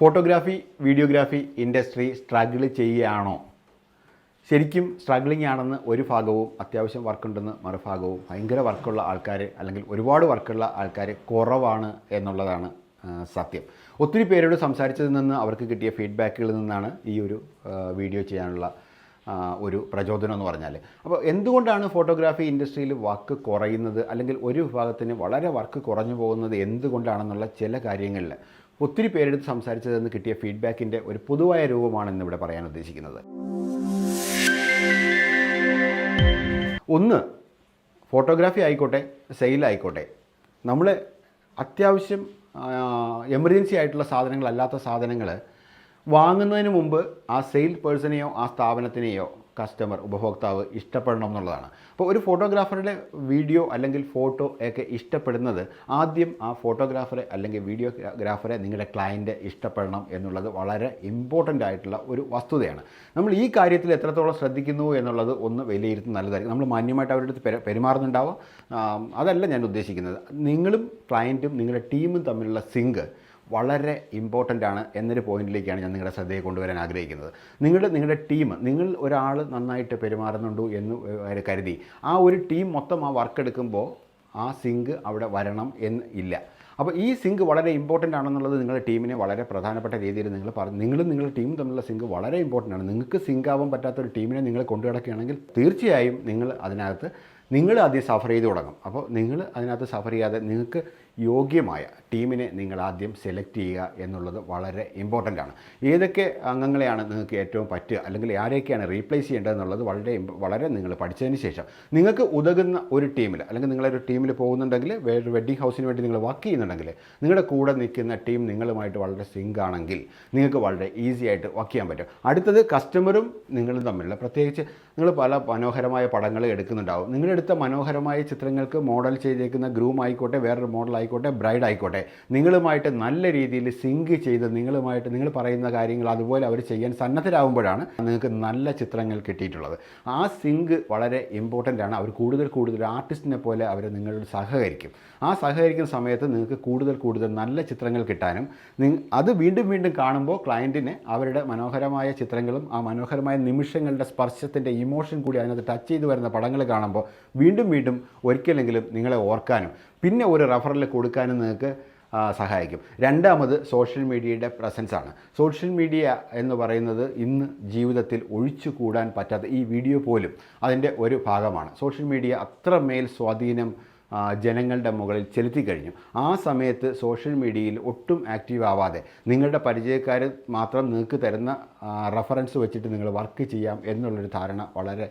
Photography videography industry struggle ചെയ്യുകയാണോ? ശരിക്കും struggling ആണെന്ന് ഒരു ഭാഗവും അത്യാവശ്യം വർക്കുണ്ടെന്ന് മറുഭാഗവും ഭയങ്കര വർക്കുള്ള ആൾക്കാർ അല്ലെങ്കിൽ ഒരുപാട് വർക്കുള്ള ആൾക്കാർ കുറവാണ് എന്നുള്ളതാണ് സത്യം. ഒത്തിരി പേരോട് സംസാരിച്ചതിൽ നിന്ന് അവർക്ക് കിട്ടിയ ഫീഡ്ബാക്കുകളിൽ നിന്നാണ് ഈ ഒരു വീഡിയോ ചെയ്യാനുള്ള ഒരു പ്രചോദനം എന്ന് പറഞ്ഞാൽ അപ്പോൾ എന്തുകൊണ്ടാണ് ഫോട്ടോഗ്രാഫി ഇൻഡസ്ട്രിയിൽ വർക്ക് കുറയുന്നത്? അല്ലെങ്കിൽ ഒരു വിഭാഗത്തിന് വളരെ വർക്ക് കുറഞ്ഞു പോകുന്നത് എന്തുകൊണ്ടാണെന്നുള്ള ചില കാര്യങ്ങളിൽ ഒത്തിരി പേരെടുത്ത് സംസാരിച്ചതിൽ നിന്ന് കിട്ടിയ ഫീഡ്ബാക്കിന്റെ ഒരു പൊതുവായ രൂപമാണ് ഇവിടെ പറയാൻ ഉദ്ദേശിക്കുന്നത്. ഒന്ന് ഫോട്ടോഗ്രാഫി ആയിക്കോട്ടെ സെയിലായിക്കോട്ടെ നമ്മൾ അത്യാവശ്യം എമർജൻസി ആയിട്ടുള്ള സാധനങ്ങളല്ലാത്ത സാധനങ്ങൾ വാങ്ങുന്നതിന് മുമ്പ് ആ സെയിൽ പേഴ്സണെയോ ആ സ്ഥാപനത്തിനെയോ കസ്റ്റമർ ഉപഭോക്താവ് ഇഷ്ടപ്പെടണം എന്നുള്ളതാണ് അപ്പോൾ ഒരു ഫോട്ടോഗ്രാഫറുടെ വീഡിയോ അല്ലെങ്കിൽ ഫോട്ടോ ഒക്കെ ഇഷ്ടപ്പെടുന്നത് ആദ്യം ആ ഫോട്ടോഗ്രാഫറെ അല്ലെങ്കിൽ വീഡിയോഗ്രാഫറെ നിങ്ങളുടെ ക്ലയന്റ് ഇഷ്ടപ്പെടണം എന്നുള്ളത് വളരെ ഇമ്പോർട്ടന്റ് ആയിട്ടുള്ള ഒരു വസ്തുതയാണ്. നമ്മൾ ഈ കാര്യത്തിൽ എത്രത്തോളം ശ്രദ്ധിക്കുന്നു എന്നുള്ളത് ഒന്ന് വിലയിരുത്തുന്ന നല്ലതായിരിക്കും. നമ്മൾ മാന്യമായിട്ട് അവരുടെ അടുത്ത് പെരുമാറുന്നുണ്ടാവുക പെരുമാറുന്നുണ്ടാവും. അതല്ല ഞാൻ ഉദ്ദേശിക്കുന്നത്. നിങ്ങളും ക്ലയന്റും നിങ്ങളുടെ ടീമും തമ്മിലുള്ള സിങ്ക് വളരെ ഇമ്പോർട്ടന്റ് ആണ് എന്നൊരു പോയിന്റിലേക്കാണ് ഞാൻ നിങ്ങളുടെ ശ്രദ്ധയെ കൊണ്ടുവരാൻ ആഗ്രഹിക്കുന്നത്. നിങ്ങൾ നിങ്ങളുടെ ടീം നിങ്ങൾ ഒരാൾ നന്നായിട്ട് പെരുമാറുന്നുണ്ടോ എന്ന് കരുതി. ആ ഒരു ടീം മൊത്തം ആ വർക്ക് എടുക്കുമ്പോൾ ആ സിങ്ക് അവിടെ വരണം എന്ന് ഇല്ല. അപ്പോൾ ഈ സിങ്ക് വളരെ ഇമ്പോർട്ടന്റ് ആണെന്നുള്ളത് നിങ്ങളുടെ ടീമിനെ വളരെ പ്രധാനപ്പെട്ട രീതിയിൽ നിങ്ങൾ പറഞ്ഞു നിങ്ങളും നിങ്ങളുടെ ടീമും തമ്മിലുള്ള സിങ്ക് വളരെ ഇമ്പോർട്ടന്റ് ആണ്. നിങ്ങൾക്ക് സിങ്ക് ആവാൻ പറ്റാത്ത ഒരു ടീമിനെ നിങ്ങൾ കൊണ്ടു നടക്കുകയാണെങ്കിൽ തീർച്ചയായും നിങ്ങൾ അതിനകത്ത് നിങ്ങൾ ആദ്യം സഫർ ചെയ്ത് തുടങ്ങും. അപ്പോൾ നിങ്ങൾ അതിനകത്ത് സഫർ ചെയ്യാതെ നിങ്ങൾക്ക് യോഗ്യമായ ടീമിനെ നിങ്ങൾ ആദ്യം സെലക്ട് ചെയ്യുക എന്നുള്ളത് വളരെ ഇമ്പോർട്ടന്റ് ആണ്. ഏതൊക്കെ അംഗങ്ങളെയാണ് നിങ്ങൾക്ക് ഏറ്റവും പറ്റുക? അല്ലെങ്കിൽ ആരെയൊക്കെയാണ് റീപ്ലേസ് ചെയ്യേണ്ടത് എന്നുള്ളത് വളരെ വളരെ നിങ്ങൾ പഠിച്ചതിന് ശേഷം. നിങ്ങൾക്ക് ഉതകുന്ന ഒരു ടീമിൽ അല്ലെങ്കിൽ നിങ്ങളൊരു ടീമിൽ പോകുന്നുണ്ടെങ്കിൽ വേറൊരു വെഡ്ഡിംഗ് ഹൗസിന് വേണ്ടി നിങ്ങൾ വർക്ക് ചെയ്യുന്നുണ്ടെങ്കിൽ നിങ്ങളുടെ കൂടെ നിൽക്കുന്ന ടീം നിങ്ങളുമായിട്ട് വളരെ സിങ്ക് ആണെങ്കിൽ നിങ്ങൾക്ക് വളരെ ഈസി ആയിട്ട് വർക്ക് ചെയ്യാൻ പറ്റും. അടുത്തത് കസ്റ്റമറും നിങ്ങളും തമ്മിലുള്ള പ്രത്യേകിച്ച് നിങ്ങൾ പല മനോഹരമായ പടങ്ങൾ എടുക്കുന്നുണ്ടാവും. നിങ്ങളെടുത്ത മനോഹരമായ ചിത്രങ്ങൾക്ക് മോഡൽ ചെയ്തേക്കുന്ന ഗ്രൂം ആയിക്കോട്ടെ വേറൊരു മോഡൽ ആയിക്കോട്ടെ ബ്രൈഡ് ആയിക്കോട്ടെ നിങ്ങളുമായിട്ട് നല്ല രീതിയിൽ സിങ്ക് ചെയ്ത് നിങ്ങളുമായിട്ട് നിങ്ങൾ പറയുന്ന കാര്യങ്ങൾ അതുപോലെ അവർ ചെയ്യാൻ സന്നദ്ധരാകുമ്പോഴാണ് നിങ്ങൾക്ക് നല്ല ചിത്രങ്ങൾ കിട്ടിയിട്ടുള്ളത്. ആ സിങ്ക് വളരെ ഇമ്പോർട്ടന്റ് ആണ്. അവർ കൂടുതൽ കൂടുതൽ ആർട്ടിസ്റ്റിനെ പോലെ അവർ നിങ്ങളോട് സഹകരിക്കും. ആ സഹകരിക്കുന്ന സമയത്ത് നിങ്ങൾക്ക് കൂടുതൽ കൂടുതൽ നല്ല ചിത്രങ്ങൾ കിട്ടാനും അത് വീണ്ടും വീണ്ടും കാണുമ്പോൾ ക്ലയന്റിന് അവരുടെ മനോഹരമായ ചിത്രങ്ങളും ആ മനോഹരമായ നിമിഷങ്ങളുടെ സ്പർശത്തിന്റെ ഇമോഷൻ കൂടി അതിനകത്ത് ടച്ച് ചെയ്ത് വരുന്ന പടങ്ങൾ കാണുമ്പോൾ വീണ്ടും വീണ്ടും ഒരിക്കലെങ്കിലും നിങ്ങളെ ഓർക്കാനും പിന്നെ ഒരു റഫറൽ കൊടുക്കാനും നിങ്ങൾക്ക് സഹായിക്കും. രണ്ടാമത് സോഷ്യൽ മീഡിയയുടെ പ്രസൻസാണ് സോഷ്യൽ മീഡിയ എന്ന് പറയുന്നത് ഇന്ന് ജീവിതത്തിൽ ഒഴിച്ചു കൂടാൻ പറ്റാത്ത ഈ വീഡിയോ പോലും അതിന്റെ ഒരു ഭാഗമാണ്. സോഷ്യൽ മീഡിയ അത്രമേൽ സ്വാധീനം ജനങ്ങളുടെ മുകളിൽ ചെലുത്തി കഴിഞ്ഞു. ആ സമയത്ത് സോഷ്യൽ മീഡിയയിൽ ഒട്ടും ആക്റ്റീവ് ആവാതെ നിങ്ങളുടെ പരിചയക്കാർ മാത്രം നിങ്ങൾക്ക് തരുന്ന റെഫറൻസ് വെച്ചിട്ട് നിങ്ങൾ വർക്ക് ചെയ്യാം എന്നുള്ളൊരു ധാരണ വളരെ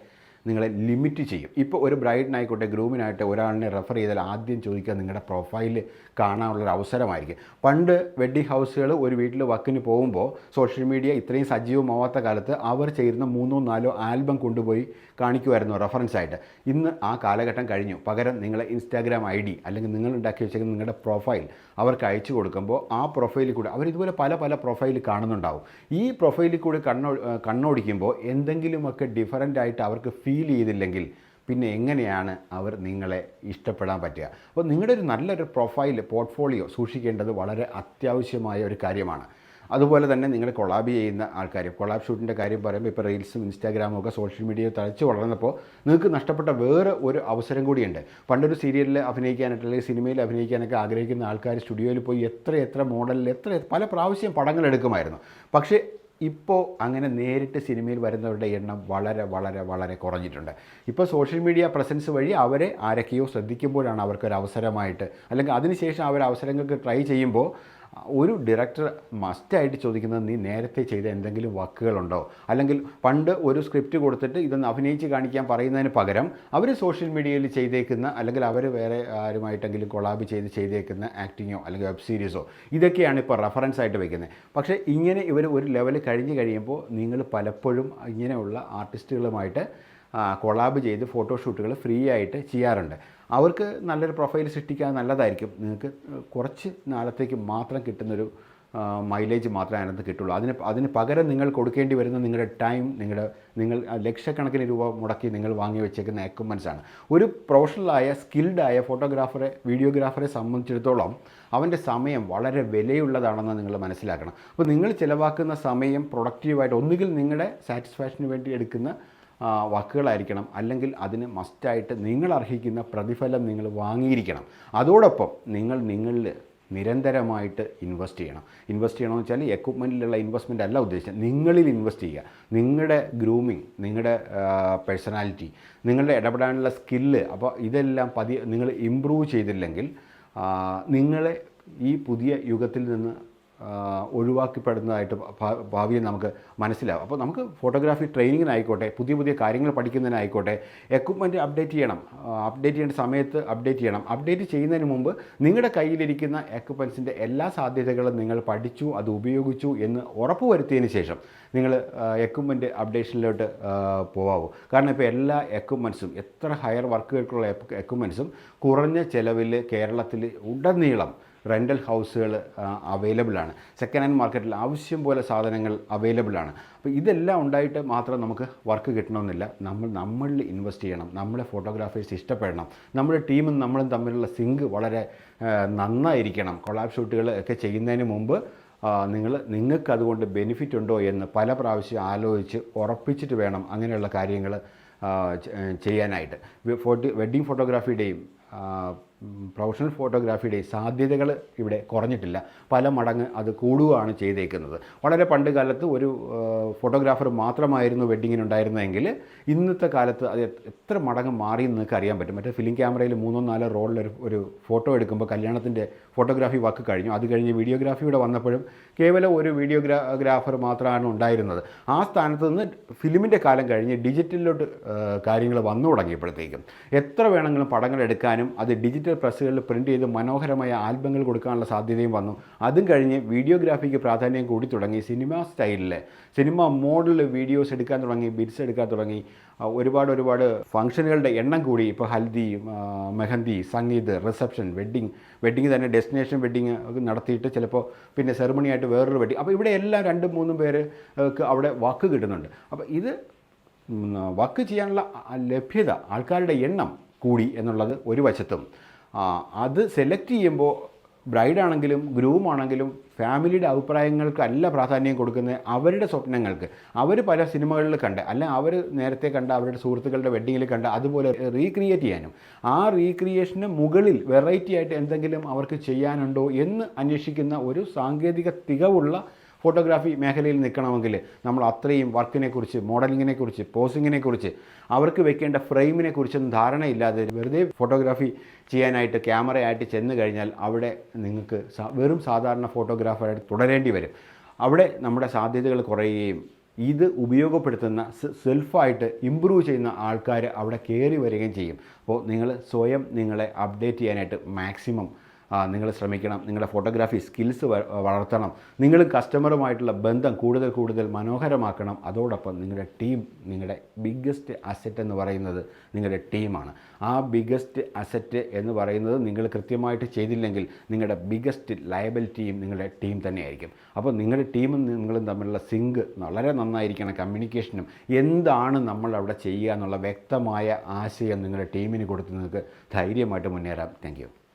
നിങ്ങളെ ലിമിറ്റ് ചെയ്യും. ഇപ്പോൾ ഒരു ബ്രൈഡിനായിക്കോട്ടെ ഗ്രൂമിനായിട്ട് ഒരാളിനെ റെഫർ ചെയ്താൽ ആദ്യം ചോദിക്കുക നിങ്ങളുടെ പ്രൊഫൈൽ കാണാനുള്ളൊരു അവസരമായിരിക്കും. പണ്ട് വെഡ്ഡിംഗ് ഹൗസുകൾ ഒരു വീട്ടിൽ വക്കിന് പോകുമ്പോൾ സോഷ്യൽ മീഡിയ ഇത്രയും സജീവമാവാത്ത കാലത്ത് അവർ ചേരുന്ന മൂന്നോ നാലോ ആൽബം കൊണ്ടുപോയി കാണിക്കുമായിരുന്നു റെഫറൻസ് ആയിട്ട്. ഇന്ന് ആ കാലഘട്ടം കഴിഞ്ഞു. പകരം നിങ്ങളെ ഇൻസ്റ്റാഗ്രാം ഐ ഡി അല്ലെങ്കിൽ നിങ്ങൾ ഉണ്ടാക്കി വെച്ചിരിക്കുന്ന നിങ്ങളുടെ പ്രൊഫൈൽ അവർക്ക് അയച്ചു കൊടുക്കുമ്പോൾ ആ പ്രൊഫൈലിൽ കൂടെ അവർ ഇതുപോലെ പല പല പ്രൊഫൈൽ കാണുന്നുണ്ടാവും. ഈ പ്രൊഫൈലിൽ കൂടി കണ്ണോ കണ്ണോടിക്കുമ്പോൾ എന്തെങ്കിലുമൊക്കെ ഡിഫറന്റ് ആയിട്ട് അവർക്ക് ഫീൽ ചെയ്തില്ലെങ്കിൽ പിന്നെ എങ്ങനെയാണ് അവർ നിങ്ങളെ ഇഷ്ടപ്പെടാൻ പറ്റുക? അപ്പോൾ നിങ്ങളുടെ ഒരു നല്ലൊരു പ്രൊഫൈൽ പോർട്ട്ഫോളിയോ സൂക്ഷിക്കേണ്ടത് വളരെ അത്യാവശ്യമായ ഒരു കാര്യമാണ്. അതുപോലെ തന്നെ നിങ്ങൾ കൊളാബ് ചെയ്യുന്ന ആൾക്കാർ കൊളാബ് ഷൂട്ടിന്റെ കാര്യം പറയുമ്പോൾ ഇപ്പോൾ റീൽസും ഇൻസ്റ്റാഗ്രാമും ഒക്കെ സോഷ്യൽ മീഡിയ തഴച്ച് വളർന്നപ്പോൾ നിങ്ങൾക്ക് നഷ്ടപ്പെട്ട വേറെ ഒരു അവസരം കൂടിയുണ്ട്. പണ്ടൊരു സീരിയലിൽ അഭിനയിക്കാനായിട്ട് അല്ലെങ്കിൽ സിനിമയിൽ അഭിനയിക്കാനൊക്കെ ആഗ്രഹിക്കുന്ന ആൾക്കാർ സ്റ്റുഡിയോയിൽ പോയി എത്ര എത്ര മോഡലിൽ എത്ര പല പ്രാവശ്യം പടങ്ങൾ എടുക്കുമായിരുന്നു. പക്ഷേ ഇപ്പോൾ അങ്ങനെ നേരിട്ട് സിനിമയിൽ വരുന്നവരുടെ എണ്ണം വളരെ വളരെ വളരെ കുറഞ്ഞിട്ടുണ്ട്. ഇപ്പോൾ സോഷ്യൽ മീഡിയ പ്രസൻസ് വഴി അവരെ ആരൊക്കെയോ ശ്രദ്ധിക്കുമ്പോഴാണ് അവർക്കൊരു അവസരമായിട്ട് അല്ലെങ്കിൽ അതിനുശേഷം അവർ അവസരങ്ങൾക്ക് ട്രൈ ചെയ്യുമ്പോൾ ഒരു ഡയറക്ടർ മസ്റ്റായിട്ട് ചോദിക്കുന്നത് നീ നേരത്തെ ചെയ്ത എന്തെങ്കിലും വർക്കുകളുണ്ടോ അല്ലെങ്കിൽ പണ്ട് ഒരു സ്ക്രിപ്റ്റ് കൊടുത്തിട്ട് ഇതൊന്ന് അഭിനയിച്ച് കാണിക്കാൻ പറയുന്നതിന് പകരം അവർ സോഷ്യൽ മീഡിയയിൽ ചെയ്തേക്കുന്ന അല്ലെങ്കിൽ അവർ വേറെ ആരുമായിട്ടെങ്കിലും കൊളാബ് ചെയ്ത് ചെയ്തേക്കുന്ന ആക്ടിങ്ങോ അല്ലെങ്കിൽ വെബ് സീരീസോ ഇതൊക്കെയാണ് ഇപ്പോൾ റെഫറൻസ് ആയിട്ട് വയ്ക്കുന്നത് പക്ഷേ ഇങ്ങനെ ഇവർ ഒരു ലെവൽ കഴിഞ്ഞ് കഴിയുമ്പോൾ നിങ്ങൾ പലപ്പോഴും ഇങ്ങനെയുള്ള ആർട്ടിസ്റ്റുകളുമായിട്ട് കൊളാബ് ചെയ്ത് ഫോട്ടോഷൂട്ടുകൾ ഫ്രീ ആയിട്ട് ചെയ്യാറുണ്ട്. അവർക്ക് നല്ലൊരു പ്രൊഫൈൽ സൃഷ്ടിക്കാൻ നല്ലതായിരിക്കും. നിങ്ങൾക്ക് കുറച്ച് നാളത്തേക്ക് മാത്രം കിട്ടുന്നൊരു മൈലേജ് മാത്രമേ അതിനകത്ത് കിട്ടുള്ളൂ. അതിന് അതിന് പകരം നിങ്ങൾ കൊടുക്കേണ്ടി വരുന്ന നിങ്ങളുടെ ടൈം നിങ്ങളുടെ നിങ്ങൾ ലക്ഷക്കണക്കിന് രൂപ മുടക്കി നിങ്ങൾ വാങ്ങി വെച്ചേക്കുന്ന എക്യുപ്മെന്റ്സ് ആണ്. ഒരു പ്രൊഫഷണലായ സ്കിൽഡായ ഫോട്ടോഗ്രാഫറെ വീഡിയോഗ്രാഫറെ സംബന്ധിച്ചിടത്തോളം അവന്റെ സമയം വളരെ വിലയുള്ളതാണെന്ന് നിങ്ങൾ മനസ്സിലാക്കണം. അപ്പോൾ നിങ്ങൾ ചിലവാക്കുന്ന സമയം പ്രൊഡക്റ്റീവായിട്ട് ഒന്നുകിൽ നിങ്ങളുടെ സാറ്റിസ്ഫാക്ഷന് വേണ്ടി എടുക്കുന്ന വാക്കുകളായിരിക്കണം. അല്ലെങ്കിൽ അതിന് മസ്റ്റായിട്ട് നിങ്ങൾ അർഹിക്കുന്ന പ്രതിഫലം നിങ്ങൾ വാങ്ങിയിരിക്കണം. അതോടൊപ്പം നിങ്ങൾ നിങ്ങളിൽ നിരന്തരമായിട്ട് ഇൻവെസ്റ്റ് ചെയ്യണം. ഇൻവെസ്റ്റ് ചെയ്യണമെന്ന് വെച്ചാൽ എക്യുപ്മെന്റിലുള്ള ഇൻവെസ്റ്റ്മെന്റ് അല്ല ഉദ്ദേശിച്ചത്. നിങ്ങളിൽ ഇൻവെസ്റ്റ് ചെയ്യുക. നിങ്ങളുടെ ഗ്രൂമിങ് നിങ്ങളുടെ പേഴ്സണാലിറ്റി നിങ്ങളുടെ ഇടപെടാനുള്ള സ്കില്ല് അപ്പോൾ ഇതെല്ലാം പതിയെ നിങ്ങൾ ഇമ്പ്രൂവ് ചെയ്തില്ലെങ്കിൽ നിങ്ങളെ ഈ പുതിയ യുഗത്തിൽ നിന്ന് ഒഴിവാക്കപ്പെടുന്നതായിട്ട് ഭാവിയിൽ നമുക്ക് മനസ്സിലാവും. അപ്പോൾ നമുക്ക് ഫോട്ടോഗ്രാഫി ട്രെയിനിങ്ങിനായിക്കോട്ടെ പുതിയ പുതിയ കാര്യങ്ങൾ പഠിക്കുന്നതിനായിക്കോട്ടെ എക്വിപ്മെന്റ് അപ്ഡേറ്റ് ചെയ്യണം. അപ്ഡേറ്റ് ചെയ്യേണ്ട സമയത്ത് അപ്ഡേറ്റ് ചെയ്യണം. അപ്ഡേറ്റ് ചെയ്യുന്നതിന് മുമ്പ് നിങ്ങളുടെ കയ്യിലിരിക്കുന്ന എക്വിപ്മെൻസിന്റെ എല്ലാ സാധ്യതകളും നിങ്ങൾ പഠിച്ചു അത് ഉപയോഗിച്ചു എന്ന് ഉറപ്പുവരുത്തിയതിന് ശേഷം നിങ്ങൾ എക്വിപ്മെന്റ് അപ്ഡേഷനിലോട്ട് പോവാവൂ. കാരണം ഇപ്പോൾ എല്ലാ എക്വിപ്മെൻസും എത്ര ഹയർ വർക്കുകൾക്കുള്ള എക്വിപ്മെൻസും കുറഞ്ഞ ചിലവിൽ കേരളത്തിൽ ഉടനീളം റെന്റൽ ഹൗസുകൾ അവൈലബിൾ ആണ്. സെക്കൻഡ് ഹാൻഡ് മാർക്കറ്റിൽ ആവശ്യം പോലെ സാധനങ്ങൾ അവൈലബിൾ ആണ്. അപ്പോൾ ഇതെല്ലാം ഉണ്ടായിട്ട് മാത്രം നമുക്ക് വർക്ക് കിട്ടണമെന്നില്ല. നമ്മൾ നമ്മളിൽ ഇൻവെസ്റ്റ് ചെയ്യണം. നമ്മളെ ഫോട്ടോഗ്രാഫേഴ്സ് ഇഷ്ടപ്പെടണം. നമ്മുടെ ടീമും നമ്മളും തമ്മിലുള്ള സിങ്ക് വളരെ നന്നായിരിക്കണം. കൊളാബ് ഷൂട്ടുകൾ ഒക്കെ ചെയ്യുന്നതിന് മുമ്പ് നിങ്ങൾ നിങ്ങൾക്ക് അതുകൊണ്ട് ബെനിഫിറ്റ് ഉണ്ടോ എന്ന് പല പ്രാവശ്യം ആലോചിച്ച് ഉറപ്പിച്ചിട്ട് വേണം അങ്ങനെയുള്ള കാര്യങ്ങൾ ചെയ്യാനായിട്ട്. ഫോട്ടോ വെഡ്ഡിങ് ഫോട്ടോഗ്രാഫിയുടെയും പ്രൊഫഷണൽ ഫോട്ടോഗ്രാഫിയുടെ സാധ്യതകൾ ഇവിടെ കുറഞ്ഞിട്ടില്ല. പല മടങ്ങ് അത് കൂടുകയാണ് ചെയ്തേക്കുന്നത്. വളരെ പണ്ട് കാലത്ത് ഒരു ഫോട്ടോഗ്രാഫർ മാത്രമായിരുന്നു വെഡ്ഡിങ്ങിനുണ്ടായിരുന്നതെങ്കിൽ ഇന്നത്തെ കാലത്ത് അത് എത്ര മടങ്ങ് മാറി എന്ന് നിങ്ങൾക്ക് അറിയാൻ പറ്റും. മറ്റേ ഫിലിം ക്യാമറയിൽ മൂന്നോ നാലോ റോളിൽ ഒരു ഫോട്ടോ എടുക്കുമ്പോൾ കല്യാണത്തിന്റെ ഫോട്ടോഗ്രാഫി വാക്ക് കഴിഞ്ഞു. അത് കഴിഞ്ഞ് വീഡിയോഗ്രാഫിയുടെ വന്നപ്പോഴും കേവലം ഒരു വീഡിയോഗ്രാഫർ മാത്രമാണ് ഉണ്ടായിരുന്നത്. ആ സ്ഥാനത്ത് നിന്ന് ഫിലിമിന്റെ കാലം കഴിഞ്ഞ് ഡിജിറ്റലിലോട്ട് കാര്യങ്ങൾ വന്നു തുടങ്ങിയപ്പോഴത്തേക്കും എത്ര വേണമെങ്കിലും പടങ്ങൾ എടുക്കാനും അത് ഡിജിറ്റൽ പ്രസ്സുകളിൽ പ്രിന്റ് ചെയ്ത് മനോഹരമായ ആൽബങ്ങൾ കൊടുക്കാനുള്ള സാധ്യതയും വന്നു. അതും കഴിഞ്ഞ് വീഡിയോഗ്രാഫിക്ക് പ്രാധാന്യം കൂടി തുടങ്ങി സിനിമ സ്റ്റൈലിൽ സിനിമ മോഡൽ വീഡിയോസ് എടുക്കാൻ തുടങ്ങി ബിറ്റ്സ് എടുക്കാൻ തുടങ്ങി. ഒരുപാട് ഒരുപാട് ഫംഗ്ഷനുകളുടെ എണ്ണം കൂടി ഇപ്പോൾ haldi mehndi sangeet reception wedding wedding തന്നെ ഡെസ്റ്റിനേഷൻ വെഡ്ഡിങ് നടത്തിയിട്ട് ചിലപ്പോൾ പിന്നെ സെറമണി ആയിട്ട് വേറൊരു വെഡ്ഡിങ് അപ്പോൾ ഇവിടെ എല്ലാം രണ്ടും മൂന്നും പേര് അവിടെ വാക്ക് കിട്ടുന്നുണ്ട്. അപ്പോൾ ഇത് വാക്ക് ചെയ്യാനുള്ള ലഭ്യത ആൾക്കാരുടെ എണ്ണം കൂടി എന്നുള്ളത് ഒരു വശത്തും. അത് സെലക്ട് ചെയ്യുമ്പോൾ ബ്രൈഡാണെങ്കിലും ഗ്രൂം ആണെങ്കിലും ഫാമിലിയുടെ അഭിപ്രായങ്ങൾക്ക് അല്ല പ്രാധാന്യം കൊടുക്കുന്നത് അവരുടെ സ്വപ്നങ്ങൾക്ക്. അവർ പല സിനിമകളിൽ കണ്ട് അല്ല അവർ നേരത്തെ കണ്ട അവരുടെ സുഹൃത്തുക്കളുടെ വെഡ്ഡിങ്ങിൽ കണ്ട് അതുപോലെ റീക്രിയേറ്റ് ചെയ്യാനും. ആ റീക്രിയേഷന് മുകളിൽ വെറൈറ്റി ആയിട്ട് എന്തെങ്കിലും അവർക്ക് ചെയ്യാനുണ്ടോ എന്ന് അന്വേഷിക്കുന്ന ഒരു സാങ്കേതിക തികവുള്ള ഫോട്ടോഗ്രാഫി മേഖലയിൽ നിൽക്കണമെങ്കിൽ നമ്മൾ അത്രയും വർക്കിനെക്കുറിച്ച് പോസിങ്ങിനെ കുറിച്ച് അവർക്ക് വെക്കേണ്ട ഫ്രെയിമിനെ കുറിച്ചൊന്നും ധാരണയില്ലാതെ വെറുതെ ഫോട്ടോഗ്രാഫി ചെയ്യാനായിട്ട് ക്യാമറയായിട്ട് ചെന്ന് കഴിഞ്ഞാൽ അവിടെ നിങ്ങൾക്ക് വെറും സാധാരണ ഫോട്ടോഗ്രാഫറായിട്ട് തുടരേണ്ടി വരും. അവിടെ നമ്മുടെ സാധ്യതകൾ കുറയുകയും ഇത് ഉപയോഗപ്പെടുത്തുന്ന സെൽഫായിട്ട് ഇമ്പ്രൂവ് ചെയ്യുന്ന ആൾക്കാർ അവിടെ കയറി വരികയും ചെയ്യും. അപ്പോൾ നിങ്ങൾ സ്വയം നിങ്ങളെ അപ്ഡേറ്റ് ചെയ്യാനായിട്ട് മാക്സിമം നിങ്ങൾ ശ്രമിക്കണം. നിങ്ങളുടെ ഫോട്ടോഗ്രാഫി സ്കിൽസ് വളർത്തണം. നിങ്ങൾ കസ്റ്റമറുമായിട്ടുള്ള ബന്ധം കൂടുതൽ കൂടുതൽ മനോഹരമാക്കണം. അതോടൊപ്പം നിങ്ങളുടെ ടീം നിങ്ങളുടെ ബിഗ്ഗസ്റ്റ് അസറ്റ് എന്ന് പറയുന്നത് നിങ്ങളുടെ ടീമാണ് ആ ബിഗ്ഗസ്റ്റ് അസറ്റ് എന്ന് പറയുന്നത് നിങ്ങൾ കൃത്യമായിട്ട് ചെയ്തില്ലെങ്കിൽ നിങ്ങളുടെ ബിഗ്ഗസ്റ്റ് ലയബിലിറ്റിയും നിങ്ങളുടെ ടീം തന്നെയായിരിക്കും. അപ്പോൾ നിങ്ങളുടെ ടീമും നിങ്ങളും തമ്മിലുള്ള സിങ്ക് വളരെ നന്നായിരിക്കണം കമ്മ്യൂണിക്കേഷനും എന്താണ് നമ്മൾ അവിടെ ചെയ്യുക എന്നുള്ള വ്യക്തമായ ആശയം നിങ്ങളുടെ ടീമിന് കൊടുത്ത് നിങ്ങൾക്ക് ധൈര്യമായിട്ട് മുന്നേറാം. താങ്ക്